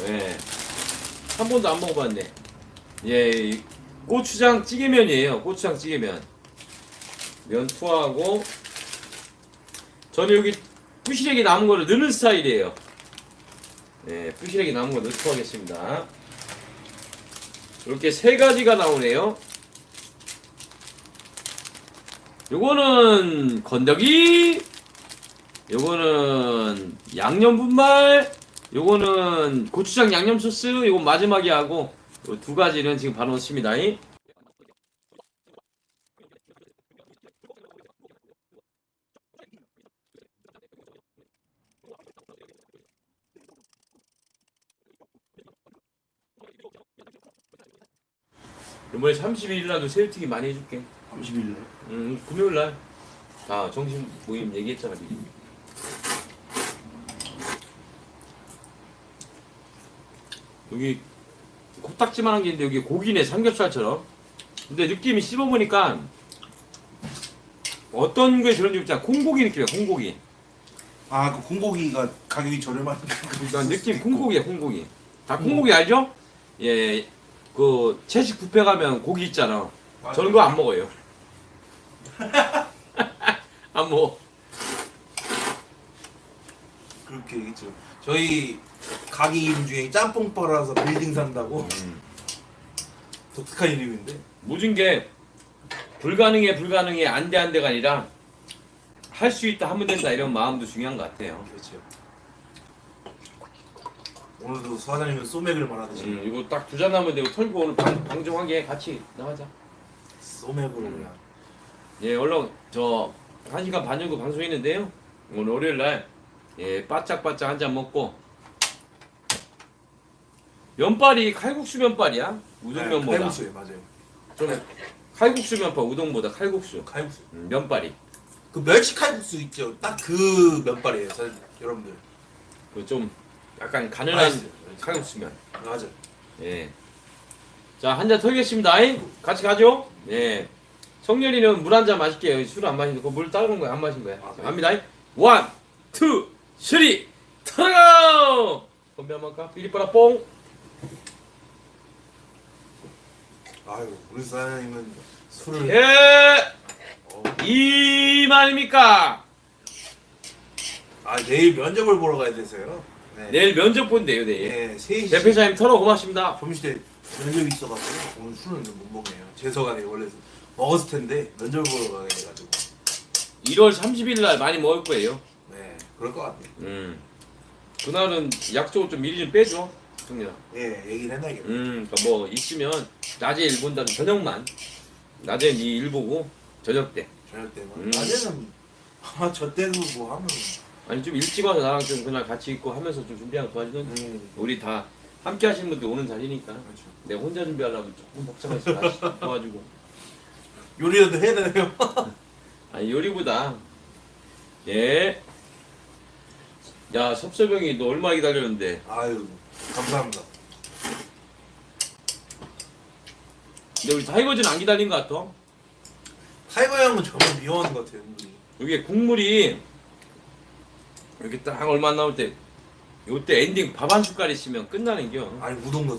예. 한 번도 안 먹어봤네. 예, 이 고추장 찌개면이에요. 고추장 찌개면. 면 투하하고 저는 여기 부시래기 남은 거를 넣는 스타일이에요. 네, 부시래기 남은 거 넣고 하겠습니다. 이렇게 세 가지가 나오네요. 요거는 건더기, 요거는 양념 분말, 요거는 고추장 양념 소스, 요건 마지막에 하고 요두 가지는 지금 바로 넣습니다. 이번에 31일 날도 새우튀김 많이 해줄게. 30일 음, 금요일 날. 아, 정신 모임 얘기했잖아, 미리. 여기 코딱지만한 게 있는데 여기 고기네 삼겹살처럼. 근데 느낌이 씹어보니까 어떤 게 들었는지 있잖아. 콩고기 느낌이야, 콩고기. 아 그 콩고기가 가격이 저렴한 그러니까 느낌 콩고기야, 콩고기. 다 콩고기 알죠? 예, 그 채식 뷔페 가면 고기 있잖아. 저는 그거 안 먹어요. 안 먹어. 그렇게 얘기했죠 저희 가게 이름 중에 짬뽕 빨아서 빌딩 산다고 독특한 이름인데 모든 게 불가능해 불가능해 안돼 안돼가 아니라 할 수 있다 하면 된다 이런 마음도 중요한 것 같아요. 그렇죠 오늘도 사장님은 소맥을 말하듯이 음, 이거 딱 두잔 남으면 되고 털고 오늘 방, 방송하게 같이 나가자. 소맥으로 그냥 예, 얼른 저 1시간 반 정도 방송했는데요. 오늘 월요일 날 예, 바짝바짝 한 잔 먹고 면발이 칼국수 면발이야. 우동면보다. 칼국수예요 맞아요 좀 칼국수 면발 우동보다 칼국수. 칼국수 음, 면발이. 그 멸치 칼국수 있죠 딱 그 면발이에요 사- 여러분들 그 좀 약간 가늘한 맛있어요. 칼국수면. 맞아 예. 자, 한 잔 털겠습니다. 이 같이 가죠? 예. 성렬이는 물 한 잔 마실게요. 술 안 마시는데, 그물 따르는 거야? 안 마신 거야? 아, 자, 네. 갑니다. 원, 투, 쓰리, 털어! 건배 한번 할까? 삐리빠라 뽕! 아유 우리 사장님은 술을 예! 어, 이만입니까? 아 내일 면접을 보러 가야 돼서요 네, 내일 면접 본대요, 내일. 네 3시 대표사님 털어 고맙습니다. 점심때 면접이 있어가지고 오늘 술은 못 먹네요. 재서가네 원래 먹었을 텐데 면접 보러 가게 돼가지고 1월 30일 날 많이 먹을 거예요. 네 그럴 것 같네요. 음. 그날은 약속을 좀 미리 좀 빼줘. 성렬아. 예 얘기를 해놔야겠네. 음, 그러니까 뭐 있으면 낮에 일 본다면 저녁만. 낮에 네일 보고 저녁 때. 저녁 때만. 음. 낮에는 아 저 때도 뭐 하면 아니 좀 일찍 와서 나랑 좀 그날 같이 있고 하면서 좀 준비하고 도와주는. 음 우리 다 함께 하시는 분들 오는 자리니까. 그렇죠. 내가 혼자 준비하려면 조금 복잡해서 같이 도와주고. 요리라도 해야 되네요. 아니 요리보다 예. 야 섭섭형이 너 얼마 기다렸는데. 아유 감사합니다. 근데 우리 타이거즈는 안 기다린 것 같아. 타이거 형은 저만 미워하는 것 같아요. 은근히. 여기 국물이 이렇게 딱 얼마 안 나올 때 요때 엔딩 밥 한 숟갈 있으면 끝나는 겨. 아니 우동 넣